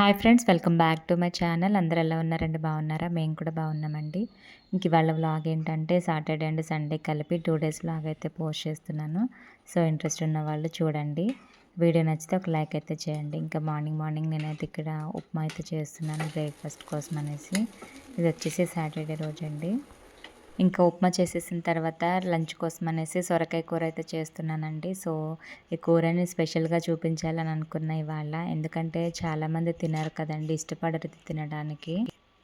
Hi friends welcome back to my channel. అందరు ఎలా ఉన్నారండి? బాగున్నారా? మేము కూడా బాగున్నామండి. ఇంక ఇవాళ వ్లాగ్ ఏంటంటే సాటర్డే అండ్ సండే కలిపి టూ డేస్ వ్లాగ్ అయితే పోస్ట్ చేస్తున్నాను. సో ఇంట్రెస్ట్ ఉన్న వాళ్ళు చూడండి. వీడియో నచ్చితే ఒక లైక్ అయితే చేయండి. ఇంకా మార్నింగ్ మార్నింగ్ నేనైతే ఇక్కడ ఉప్మా అయితే చేస్తున్నాను బ్రేక్ఫాస్ట్ కోసం అనేసి. ఇది వచ్చేసి సాటర్డే రోజు అండి ఇంకా ఉప్మా చేసేసిన తర్వాత లంచ్ కోసం అనేసి సొరకాయ కూర అయితే చేస్తున్నానండి. సో ఈ కూరని స్పెషల్గా చూపించాలని అనుకున్న ఇవాళ. ఎందుకంటే చాలామంది తినరు కదండి ఇష్టపడరు తినడానికి.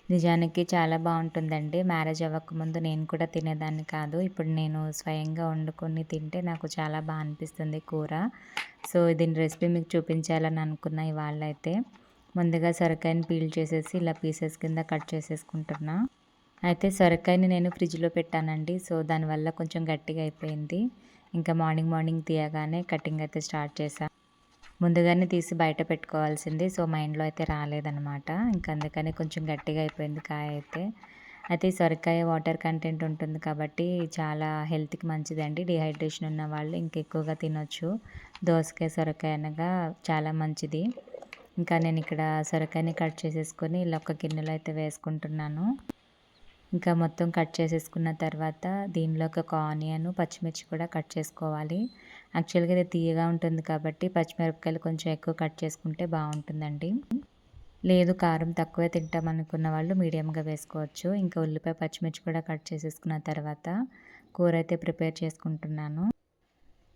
నిజానికి చాలా బాగుంటుందండి. మ్యారేజ్ అవ్వకముందు నేను కూడా తినేదాన్ని కాదు. ఇప్పుడు నేను స్వయంగా వండుకొని తింటే నాకు చాలా బాగా అనిపిస్తుంది కూర. సో దీని రెసిపీ మీకు చూపించాలని అనుకున్న ఇవాళ అయితే ముందుగా సొరకాయని పీల్ చేసేసి ఇలా పీసెస్ కింద కట్ చేసేసుకుంటున్నా. అయితే సొరకాయని నేను ఫ్రిడ్జ్లో పెట్టానండి. సో దానివల్ల కొంచెం గట్టిగా అయిపోయింది. ఇంకా మార్నింగ్ మార్నింగ్ తీయగానే కటింగ్ అయితే స్టార్ట్ చేశాను ముందుగానే తీసి బయట పెట్టుకోవాల్సింది. సో మైండ్లో అయితే రాలేదనమాట ఇంకా అందుకని కొంచెం గట్టిగా అయిపోయింది కాయ అయితే. అయితే సొరకాయ వాటర్ కంటెంట్ ఉంటుంది కాబట్టి చాలా హెల్త్కి మంచిదండి. డిహైడ్రేషన్ ఉన్న వాళ్ళు ఇంకెక్కువగా తినొచ్చు. దోసకాయ సొరకాయ అనగా చాలా మంచిది. ఇంకా నేను ఇక్కడ సొరకాయని కట్ చేసేసుకొని ఇలా ఒక గిన్నెలో అయితే వేసుకుంటున్నాను. ఇంకా మొత్తం కట్ చేసేసుకున్న తర్వాత దీనిలోకి ఒక ఆనియన్ పచ్చిమిర్చి కూడా కట్ చేసుకోవాలి. యాక్చువల్గా ఇది తీయగా ఉంటుంది కాబట్టి పచ్చిమిరపకాయలు కొంచెం ఎక్కువ కట్ చేసుకుంటే బాగుంటుందండి. లేదు కారం తక్కువే తింటాం అనుకున్న వాళ్ళు మీడియంగా వేసుకోవచ్చు. ఇంకా ఉల్లిపాయ పచ్చిమిర్చి కూడా కట్ చేసేసుకున్న తర్వాత కూర అయితే ప్రిపేర్ చేసుకుంటున్నాను.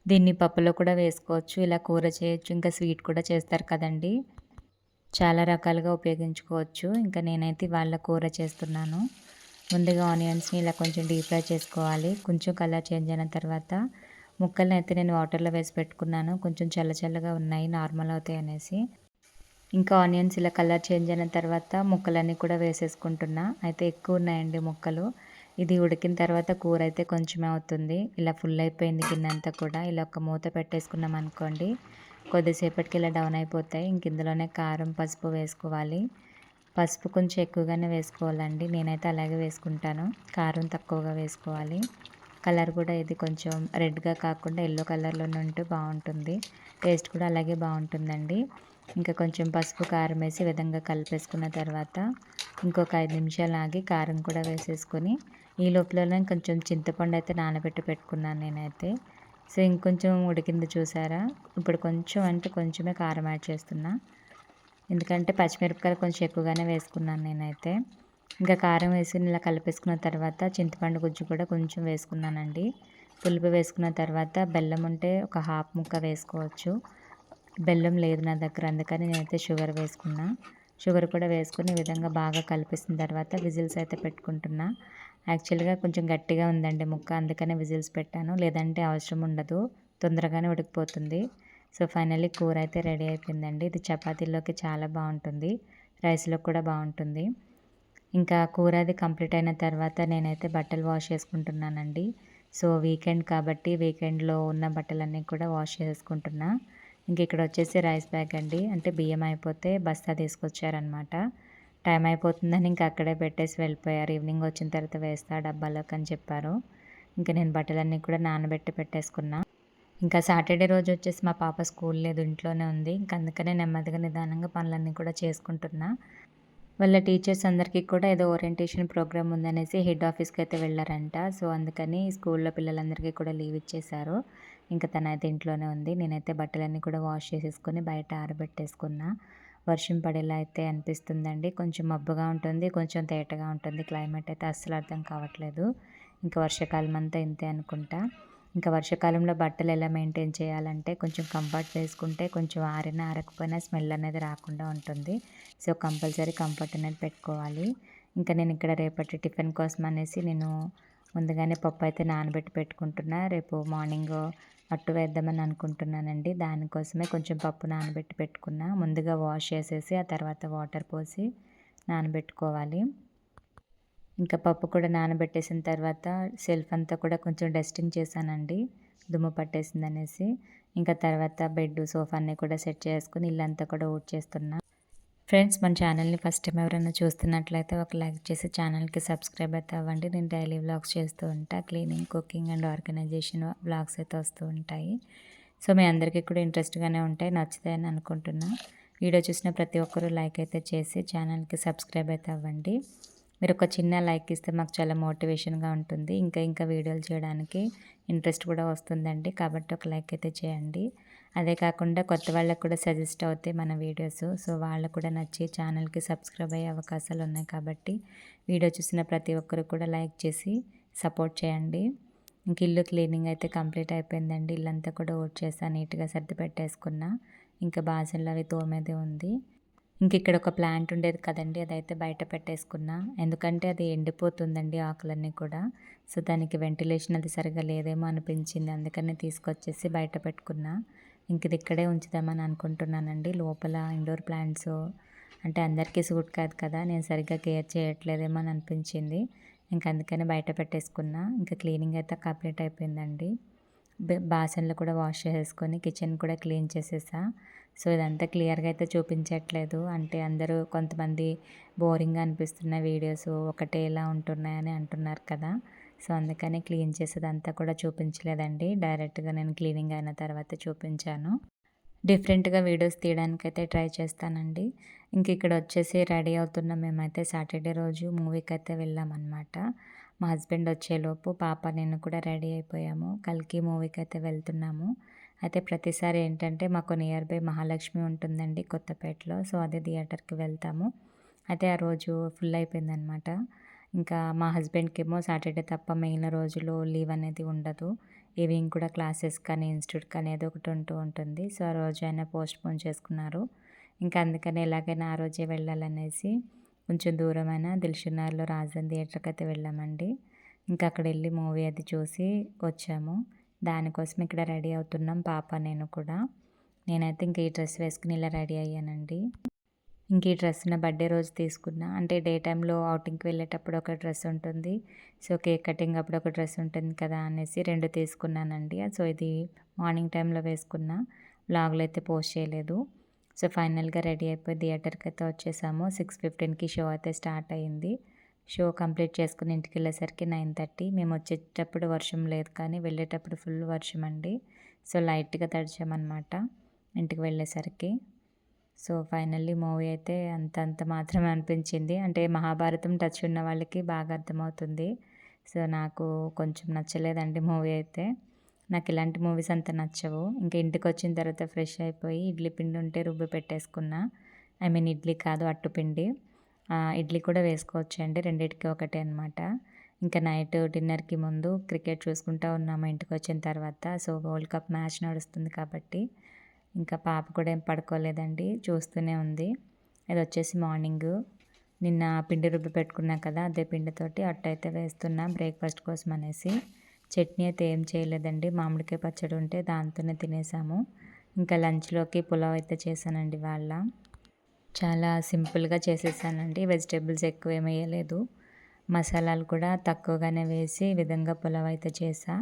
దీన్ని పప్పులో కూడా వేసుకోవచ్చు ఇలా కూర చేయొచ్చు ఇంకా స్వీట్ కూడా చేస్తారు కదండి. చాలా రకాలుగా ఉపయోగించుకోవచ్చు. ఇంకా నేనైతే వాళ్ళ కూర చేస్తున్నాను. ముందుగా ఆనియన్స్ని ఇలా కొంచెం డీప్ ఫ్రై చేసుకోవాలి. కొంచెం కలర్ చేంజ్ అయిన తర్వాత ముక్కల్ని అయితే నేను వాటర్లో వేసి పెట్టుకున్నాను. కొంచెం చల్ల చల్లగా ఉన్నాయి నార్మల్ అవుతాయి అనేసి. ఇంకా ఆనియన్స్ ఇలా కలర్ చేంజ్ అయిన తర్వాత ముక్కలన్నీ కూడా వేసేసుకుంటున్నా. అయితే ఎక్కువ ఉన్నాయండి ముక్కలు. ఇది ఉడికిన తర్వాత కూర అయితే కొంచెమే అవుతుంది. ఇలా ఫుల్ అయిపోయింది గిన్నెంతా కూడా. ఇలా ఒక మూత పెట్టేసుకున్నాం అనుకోండి. కొద్దిసేపటికి ఇలా డౌన్ అయిపోతాయి. ఇంక ఇందులోనే కారం పసుపు వేసుకోవాలి. పసుపు కొంచెం ఎక్కువగానే వేసుకోవాలండి. నేనైతే అలాగే వేసుకుంటాను. కారం తక్కువగా వేసుకోవాలి. కలర్ కూడా ఇది కొంచెం రెడ్గా కాకుండా ఎల్లో కలర్లోనే ఉంటే బాగుంటుంది. టేస్ట్ కూడా అలాగే బాగుంటుందండి. ఇంకా కొంచెం పసుపు కారం వేసి విధంగా కలిపేసుకున్న తర్వాత ఇంకొక ఐదు నిమిషాలు ఆగి కారం కూడా వేసేసుకొని ఈ లోపలనే కొంచెం చింతపండు అయితే నానబెట్టి పెట్టుకున్నాను నేనైతే. సో ఇంకొంచెం ఉడికింది చూసారా? ఇప్పుడు కొంచెం అంటే కొంచెమే కారం యాడ్ చేస్తున్నా. ఎందుకంటే పచ్చిమిరపకాయలు కొంచెం ఎక్కువగానే వేసుకున్నాను నేనైతే. ఇంకా కారం వేసుకుని ఇలా కలిపేసుకున్న తర్వాత చింతపండు గుజ్జు కూడా కొంచెం వేసుకున్నానండి. పులుపు వేసుకున్న తర్వాత బెల్లం ఉంటే ఒక హాఫ్ ముక్క వేసుకోవచ్చు. బెల్లం లేదు నా దగ్గర అందుకని నేనైతే షుగర్ వేసుకున్నా. షుగర్ కూడా వేసుకుని ఈ విధంగా బాగా కలిపేసిన తర్వాత విజిల్స్ అయితే పెట్టుకుంటున్నా. యాక్చువల్గా కొంచెం గట్టిగా ఉందండి ముక్క అందుకనే విజిల్స్ పెట్టాను. లేదంటే అవసరం ఉండదు తొందరగానే ఉడికిపోతుంది. సో ఫైనల్లీ కూర అయితే రెడీ అయిపోయిందండి. ఇది చపాతీలోకి చాలా బాగుంటుంది. రైస్లో కూడా బాగుంటుంది. ఇంకా కూర అది కంప్లీట్ అయిన తర్వాత నేనైతే బట్టలు వాష్ చేసుకుంటున్నానండి. సో వీకెండ్ కాబట్టి వీకెండ్లో ఉన్న బట్టలన్నీ కూడా వాష్ చేసుకుంటున్నా. ఇంక ఇక్కడ వచ్చేసి రైస్ బ్యాగ్ అండి. అంటే బియ్యం అయిపోతే బస్తా తీసుకొచ్చారనమాట టైం అయిపోతుందని ఇంకా అక్కడే పెట్టేసి వెళ్ళిపోయారు. ఈవినింగ్ వచ్చిన తర్వాత వేస్తా డబ్బాలోకి అని చెప్పారు. ఇంకా నేను బట్టలన్నీ కూడా నానబెట్టి పెట్టేసుకున్నా. ఇంకా సాటర్డే రోజు వచ్చేసి మా పాప స్కూల్ లేదు ఇంట్లోనే ఉంది. ఇంకా అందుకనే నెమ్మదిగా నిదానంగా పనులన్నీ కూడా చేసుకుంటున్నా. వాళ్ళ టీచర్స్ అందరికీ కూడా ఏదో ఓరియంటేషన్ ప్రోగ్రామ్ ఉందనేసి హెడ్ ఆఫీస్కి అయితే వెళ్ళారంట. సో అందుకని స్కూల్లో పిల్లలందరికీ కూడా లీవ్ ఇచ్చేశారు. ఇంకా తనైతే ఇంట్లోనే ఉంది. నేనైతే బట్టలన్నీ కూడా వాష్ చేసేసుకొని బయట ఆరబెట్టేసుకున్నా. వర్షం పడేలా అయితే అనిపిస్తుందండి. కొంచెం మబ్బుగా ఉంటుంది కొంచెం తేటగా ఉంటుంది. క్లైమేట్ అయితే అస్సలు అర్థం కావట్లేదు. ఇంకా వర్షాకాలం అంతా ఇంతే అనుకుంటా. ఇంకా వర్షాకాలంలో బట్టలు ఎలా మెయింటైన్ చేయాలంటే కొంచెం కంఫర్ట్ వేసుకుంటే కొంచెం ఆరిన ఆరకపోయినా స్మెల్ అనేది రాకుండా ఉంటుంది. సో కంపల్సరీ కంఫర్ట్ అనేది పెట్టుకోవాలి. ఇంకా నేను ఇక్కడ రేపటి టిఫిన్ కోసం అనేసి నేను ముందుగానే పప్పు అయితే నానబెట్టి పెట్టుకుంటున్నా. రేపు మార్నింగ్ అట్టు వేద్దామని అనుకుంటున్నానండి. దానికోసమే కొంచెం పప్పు నానబెట్టి పెట్టుకున్నా. ముందుగా వాష్ చేసేసి ఆ తర్వాత వాటర్ పోసి నానబెట్టుకోవాలి. ఇంకా పప్పు కూడా నానబెట్టేసిన తర్వాత సెల్ఫ్ అంతా కూడా కొంచెం డస్టింగ్ చేశానండి. దుమ్ము పట్టేసింది అనేసి ఇంకా తర్వాత బెడ్ సోఫా అన్నీ కూడా సెట్ చేసుకుని ఇల్లంతా కూడా ఊట్ చేస్తున్నా. ఫ్రెండ్స్ మన ఛానల్ని ఫస్ట్ టైం ఎవరైనా చూస్తున్నట్లయితే ఒక లైక్ చేసి ఛానల్కి సబ్స్క్రైబ్ అయితే అవ్వండి. నేను డైలీ వ్లాగ్స్ చేస్తూ ఉంటా. Cleaning cooking and organisation vlogs అయితే వస్తూ ఉంటాయి. సో మీ అందరికీ కూడా ఇంట్రెస్ట్గానే ఉంటాయి నచ్చుతాయని అనుకుంటున్నా. వీడియో చూసిన ప్రతి ఒక్కరూ లైక్ అయితే చేసి ఛానల్కి సబ్స్క్రైబ్ అయితే అవ్వండి. మీరు ఒక చిన్న లైక్ ఇస్తే మాకు చాలా మోటివేషన్గా ఉంటుంది. ఇంకా ఇంకా వీడియోలు చేయడానికి ఇంట్రెస్ట్ కూడా వస్తుందండి. కాబట్టి ఒక లైక్ అయితే చేయండి. అదే కాకుండా కొత్త వాళ్ళకు కూడా సజెస్ట్ అవుతాయి మన వీడియోస్. సో వాళ్ళకు కూడా నచ్చి ఛానల్కి సబ్స్క్రైబ్ అయ్యే అవకాశాలు ఉన్నాయి కాబట్టి వీడియో చూసిన ప్రతి ఒక్కరు కూడా లైక్ చేసి సపోర్ట్ చేయండి. ఇంక ఇల్లు క్లీనింగ్ అయితే కంప్లీట్ అయిపోయిందండి. ఇల్లంతా కూడా ఓట్ చేసా నీట్గా సర్ది పెట్టేసుకున్నా. ఇంకా బాసన్లు అవి తోమేదే ఉంది. ఇంక ఇక్కడ ఒక ప్లాంట్ ఉండేది కదండి అదైతే బయట పెట్టేసుకున్నా. ఎందుకంటే అది ఎండిపోతుందండి ఆకులన్నీ కూడా. సో దానికి వెంటిలేషన్ అది సరిగా లేదేమో అనిపించింది. అందుకని తీసుకొచ్చేసి బయట పెట్టుకున్నా. ఇంక ఇది ఇక్కడే ఉంచుదామని అనుకుంటున్నానండి. లోపల ఇండోర్ ప్లాంట్స్ అంటే అందరికీ సూట్ కాదు కదా నేను సరిగ్గా కేర్ చేయట్లేదేమో అని అనిపించింది. ఇంక అందుకని బయట పెట్టేసుకున్నా. ఇంకా క్లీనింగ్ అయితే కంప్లీట్ అయిపోయిందండి. బాసన్లు కూడా వాష్ చేసేసుకొని కిచెన్ కూడా క్లీన్ చేసేసా. సో ఇదంతా క్లియర్గా అయితే చూపించట్లేదు. అంటే అందరూ కొంతమంది బోరింగ్గా అనిపిస్తున్న వీడియోస్ ఒకటే ఇలా ఉంటున్నాయని అంటున్నారు కదా. సో అందుకని క్లీన్ చేసేదంతా కూడా చూపించలేదండి. డైరెక్ట్గా నేను క్లీనింగ్ అయిన తర్వాత చూపించాను. డిఫరెంట్గా వీడియోస్ తీయడానికి అయితే ట్రై చేస్తానండి. ఇంక ఇక్కడ వచ్చేసి రెడీ అవుతున్న మేమైతే సాటర్డే రోజు మూవీకి అయితే వెళ్ళామన్నమాట. మా హస్బెండ్ వచ్చేలోపు పాప నేను కూడా రెడీ అయిపోయాము. కల్కి మూవీకి అయితే వెళ్తున్నాము. అయితే ప్రతిసారి ఏంటంటే మాకు నియర్ బై మహాలక్ష్మి ఉంటుందండి కొత్తపేటలో. సో అదే థియేటర్కి వెళ్తాము. అయితే ఆ రోజు ఫుల్ అయిపోయిందనమాట ఇంకా మా హస్బెండ్కి ఏమో సాటర్డే తప్ప మిగిలిన రోజులు లీవ్ అనేది ఉండదు. ఈవినింగ్ కూడా క్లాసెస్ కానీ ఇన్స్టిట్యూట్ కానీ ఏదో ఒకటి ఉంటూ ఉంటుంది. సో ఆ రోజు ఆయన పోస్ట్ పోన్ చేసుకున్నారు. ఇంకా అందుకని ఎలాగైనా ఆ రోజే వెళ్ళాలనేసి కొంచెం దూరమైన దిల్షునార్లో రాజన్ థియేటర్కి అయితే వెళ్ళామండి. ఇంకా అక్కడ వెళ్ళి మూవీ అది చూసి వచ్చాము. దానికోసం ఇక్కడ రెడీ అవుతున్నాం పాప నేను కూడా. నేనైతే ఇంక ఈ డ్రెస్ వేసుకుని ఇలా రెడీ అయ్యానండి. ఇంక ఈ డ్రెస్ నా బర్త్డే రోజు తీసుకున్నా. అంటే డే టైంలో అవుటింగ్కి వెళ్ళేటప్పుడు ఒక డ్రెస్ ఉంటుంది. సో కేక్ కటింగ్ అప్పుడు ఒక డ్రెస్ ఉంటుంది కదా అనేసి రెండు తీసుకున్నానండి. సో ఇది మార్నింగ్ టైంలో వేసుకున్నా. బ్లాగ్లో అయితే పోస్ట్ చేయలేదు. సో ఫైనల్గా రెడీ అయిపోయి థియేటర్కి అయితే వచ్చేసాము. సిక్స్ ఫిఫ్టీన్కి షో అయితే స్టార్ట్ అయ్యింది షో కంప్లీట్ చేసుకుని ఇంటికి వెళ్ళేసరికి నైన్ థర్టీ. మేము వచ్చేటప్పుడు వర్షం లేదు కానీ వెళ్ళేటప్పుడు ఫుల్ వర్షం అండి. సో లైట్గా తడిచామన్నమాట ఇంటికి వెళ్ళేసరికి. సో ఫైనల్లీ మూవీ అయితే అంత అంత మాత్రమే అనిపించింది. అంటే మహాభారతం టచ్ ఉన్న వాళ్ళకి బాగా అర్థమవుతుంది. సో నాకు కొంచెం నచ్చలేదండి మూవీ అయితే. నాకు ఇలాంటి మూవీస్ అంత నచ్చవు. ఇంకా ఇంటికి వచ్చిన తర్వాత ఫ్రెష్ అయిపోయి ఇడ్లీ పిండి ఉంటే రుబ్బి పెట్టేసుకున్నా. ఐ మీన్ ఇడ్లీ కాదు అట్టుపిండి ఇడ్లీ కూడా వేసుకోవచ్చండి. రెండింటికి ఒకటే అనమాట ఇంకా నైట్ డిన్నర్కి ముందు క్రికెట్ చూసుకుంటూ ఉన్నాము ఇంటికి వచ్చిన తర్వాత. సో వరల్డ్ కప్ మ్యాచ్ నడుస్తుంది కాబట్టి ఇంకా పాప కూడా ఏం పడుకోలేదండి. చూస్తూనే ఉంది. అది వచ్చేసి మార్నింగ్. నిన్న పిండి రుబ్బి పెట్టుకున్నా కదా అదే పిండితోటి అట్టయితే వేస్తున్నా బ్రేక్ఫాస్ట్ కోసం అనేసి. చట్నీ అయితే ఏం చేయలేదండి. మామిడికాయ పచ్చడి ఉంటే దాంతోనే తినేసాము. ఇంకా లంచ్లోకి పులావ్ అయితే చేశానండి వాళ్ళ. చాలా సింపుల్గా చేసేసానండి. వెజిటేబుల్స్ ఎక్కువ ఏమి వేయలేదు. మసాలాలు కూడా తక్కువగానే వేసి ఈ విధంగా పులావ్ అయితే చేసా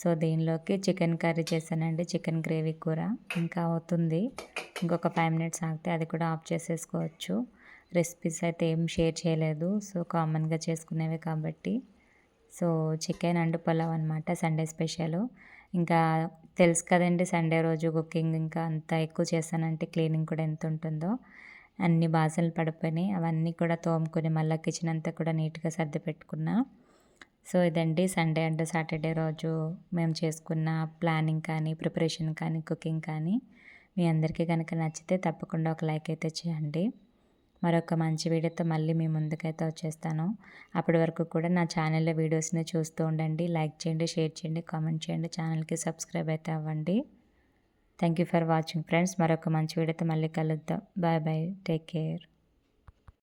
సో దీనిలోకి చికెన్ కర్రీ చేశానండి. చికెన్ గ్రేవీ కూర ఇంకా అవుతుంది. ఇంకొక ఫైవ్ మినిట్స్ ఆగితే అది కూడా ఆఫ్ చేసేసుకోవచ్చు. రెసిపీస్ అయితే ఏం షేర్ చేయలేదు. సో కామన్గా చేసుకునేవి కాబట్టి. సో చికెన్ అండ్ పులావ్ అనమాట సండే స్పెషల్. ఇంకా తెలుసు కదండి సండే రోజు కుకింగ్ ఇంకా అంత ఎక్కువ చేశానంటే క్లీనింగ్ కూడా ఎంత ఉంటుందో. అన్ని బాసనలు పడిపోయినాయి. అవన్నీ కూడా తోముకొని మళ్ళీ కిచెన్ అంతా కూడా నీట్గా సర్ది పెట్టుకున్నా. సో ఇదండి సండే అండ్ సాటర్డే రోజు మేము చేసుకున్న ప్లానింగ్ కానీ ప్రిపరేషన్ కానీ కుకింగ్ కానీ. మీ అందరికీ కనుక నచ్చితే తప్పకుండా ఒక లైక్ అయితే చేయండి. మరొక మంచి వీడియోతో మళ్ళీ మీ ముందుకైతే వచ్చేస్తాను. అప్పటి వరకు కూడా నా ఛానల్లో వీడియోస్ని చూస్తూ ఉండండి. లైక్ చేయండి షేర్ చేయండి కామెంట్ చేయండి. ఛానల్కి సబ్స్క్రైబ్ అయితే అవ్వండి. Thank you for watching friends. మరొక మంచి వీడియోతో మళ్ళీ కలుద్దాం. Bye bye. Take care.